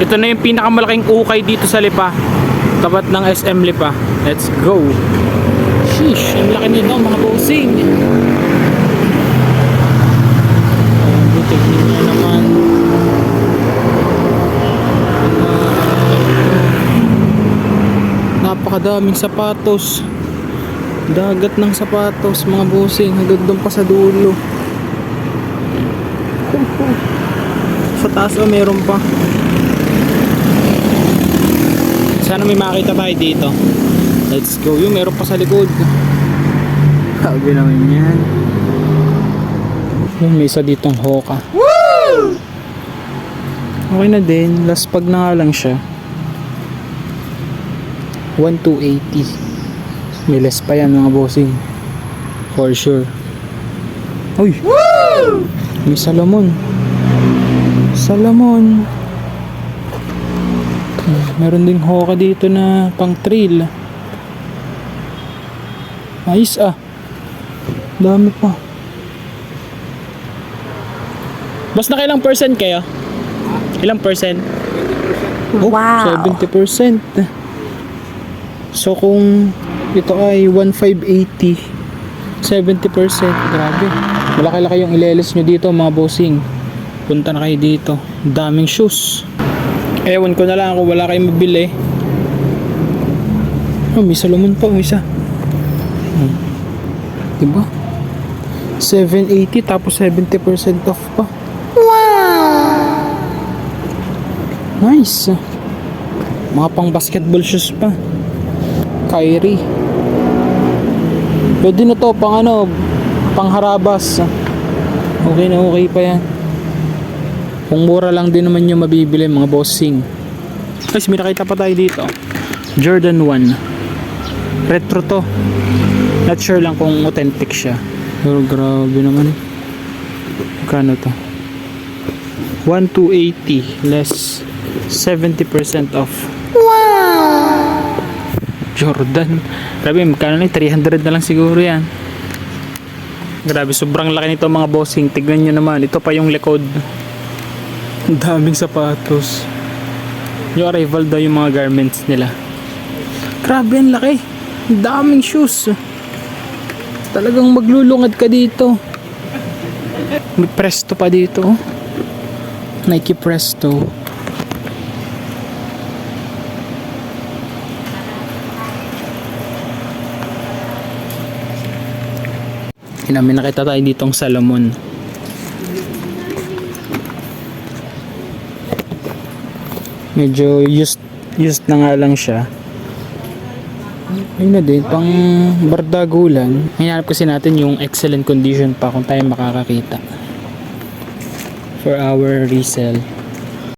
Ito na yung pinakamalaking ukay dito sa Lipa. Tapat ng SM Lipa. Let's go. Sheesh, ang laki nito mga bossing. Butik nyo naman. Napakadaming sapatos. Dagat ng sapatos, mga bossing. Hanggang doon pa sa dulo. Sa taas oh, meron pa. Sana may makita tayo dito. Let's go. Yung meron pa sa likod. Sabi naman yan. Yung may isa ditong hoka. Okay na din. Last pag na nga lang siya. 1,280. May less pa yan mga bossing. For sure. Uy! May Salomon. Salomon. Meron ding hoka dito na pang trail. Ayos ah. Dami pa. Basta kailang percent kayo? Ilang percent? Oh, Wow. 70%. So kung ito ay 1,580, 70%. Grabe. Malaki-laki yung ileles nyo dito mga bossing. Punta na kayo dito. Daming shoes. Ewan ko na lang kung wala kayong mabili. Oh, may Salomon pa. May isa. Hmm. Diba? 780 tapos 70% off pa. Nice. Mga pang basketball shoes pa. Kyrie. Pwede na to pang ano, pang harabas. Okay na okay pa yan. Kung mura lang din naman yung mabibili mga bossing. Guys, may nakita pa tayo dito. Jordan 1. Retro to. Not sure lang kung authentic siya. Pero grabe naman. Kano to? 1280 less 70% off. Jordan. Grabe, magkano na yun? 300 na lang siguro yan. Grabe, sobrang laki nito mga bossing. Tignan nyo naman. Ito pa yung likod. Ang daming sapatos. Yung arrival daw yung mga garments nila. Grabe, ang laki. Ang daming shoes. Talagang maglulungad ka dito. May presto pa dito. oh. Nike Presto. Inamin nakita tayo ditong Salomon. Medyo used, used na nga lang siya. Ayun na din, pang bardagulan. Hinanap kasi natin yung excellent condition pa kung tayo makakakita. For our resale.